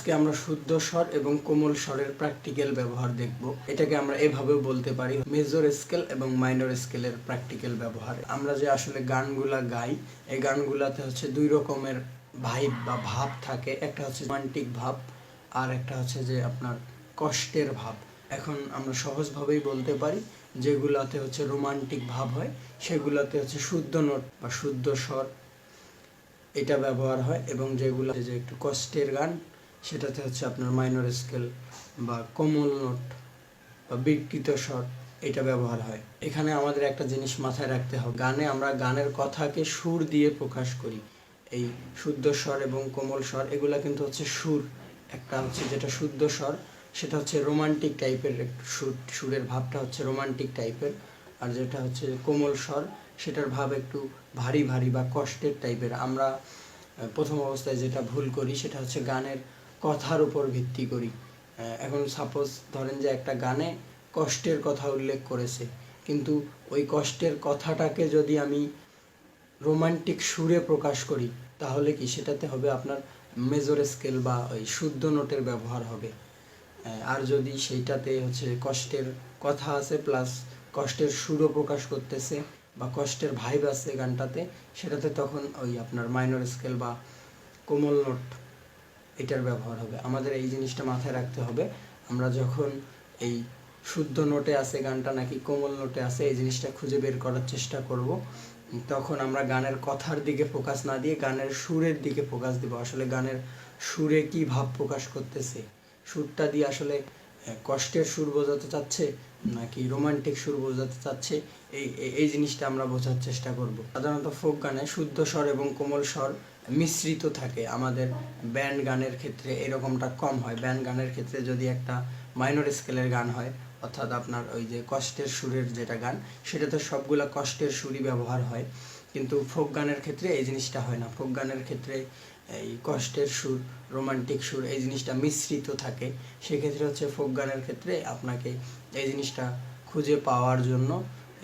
আজকে আমরা শুদ্ধ স্বর এবং কোমল স্বরের প্র্যাকটিক্যাল ব্যবহার দেখব। এটাকে আমরা এভাবেও বলতে পারি মেজর স্কেল এবং মাইনর স্কেলের প্র্যাকটিক্যাল ব্যবহার। আমরা যে আসলে গানগুলা গাই, এই গানগুলাতে হচ্ছে দুই রকমের ভাইব বা ভাব থাকে। একটা হচ্ছে রোমান্টিক ভাব, আর একটা হচ্ছে যে আপনার কষ্টের ভাব। এখন আমরা সহজভাবেই বলতে পারি, যেগুলাতে হচ্ছে রোমান্টিক ভাব হয়, সেগুলাতে হচ্ছে শুদ্ধ নোট বা শুদ্ধ স্বর। এটা ব্যবহার হয় এবং যেগুলো যে একটু কষ্টের গান সেটাতে হচ্ছে আপনার মাইনর স্কেল বা কোমল নোট বা বিকৃত স্বর এটা ব্যবহার হয়। এখানে আমাদের একটা জিনিস মাথায় রাখতে হবে। গানে আমরা গানের কথাকে সুর দিয়ে প্রকাশ করি। এই শুদ্ধ স্বর এবং কোমল স্বর, এগুলা কিন্তু হচ্ছে সুর। একটা হচ্ছে যেটা শুদ্ধ স্বর, সেটা হচ্ছে রোমান্টিক টাইপের সুর, সুরের ভাবটা হচ্ছে রোমান্টিক টাইপের আর যেটা হচ্ছে কোমল স্বর, সেটার ভাব একটু ভারী ভারী বা কষ্টের টাইপের আমরা প্রথম অবস্থায় যেটা ভুল করি, সেটা হচ্ছে গানের কথার উপর ভিত্তি করি। এখন সাপোজ ধরেন যে একটা গানে কষ্টের কথা উল্লেখ করেছে, কিন্তু ওই কষ্টের কথাটাকে যদি আমি রোমান্টিক সুরে প্রকাশ করি, তাহলে কি সেটাতে হবে আপনার মেজর স্কেল বা ওই শুদ্ধ নোটের ব্যবহার হবে। আর যদি সেইটাতে হচ্ছে কষ্টের কথা আছে প্লাস কষ্টের সুরও প্রকাশ করতেছে বা কষ্টের ভাইব আছে গানটাতে, সেটাতে তখন ওই আপনার মাইনর স্কেল বা কোমল নোট এটার ব্যবহার হবে। আমাদের এই জিনিসটা মাথায় রাখতে হবে। আমরা যখন এই শুদ্ধ নোটে আছে গানটা নাকি কোমল নোটে আছে, এই জিনিসটা খুঁজে বের করার চেষ্টা করব। তখন আমরা গানের কথার দিকে ফোকাস না দিয়ে গানের সুরের দিকে ফোকাস দিব। আসলে গানের সুরে কি ভাব প্রকাশ করতেছে? সুরটা দিয়ে আসলে কষ্টের সুর বোঝাতে চাচ্ছে? নাকি রোমান্টিক সুর বোঝাতে চাচ্ছে, এই, এই- জিনিসটা আমরা বোঝার চেষ্টা করব। সাধারণত ফোক গানে শুদ্ধ স্বর এবং কোমল স্বর মিশ্রিত থাকে। আমাদের ব্যান্ড গানের ক্ষেত্রে এরকমটা কম হয়। ব্যান্ড গানের ক্ষেত্রে যদি একটা মাইনর স্কেলের গান হয়, অর্থাৎ আপনার ওই যে কষ্টের সুরের যেটা গান, সেটাতে সবগুলা কষ্টের সুরই ব্যবহার হয়। কিন্তু ফোক গানের ক্ষেত্রে এই জিনিসটা হয় না। ফোক গানের ক্ষেত্রে এই কষ্টের সুর, রোমান্টিক সুর, এই জিনিসটা মিশ্রিত থাকে, সেক্ষেত্রে হচ্ছে ফোক গানের ক্ষেত্রে আপনাকে এই জিনিসটা খুঁজে পাওয়ার জন্য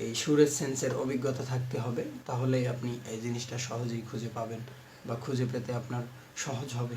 এই সুরের সেন্সের অভিজ্ঞতা থাকতে হবে, তাহলেই আপনি এই জিনিসটা সহজেই খুঁজে পাবেন বা খুঁজে পেতে আপনার সহজ হবে।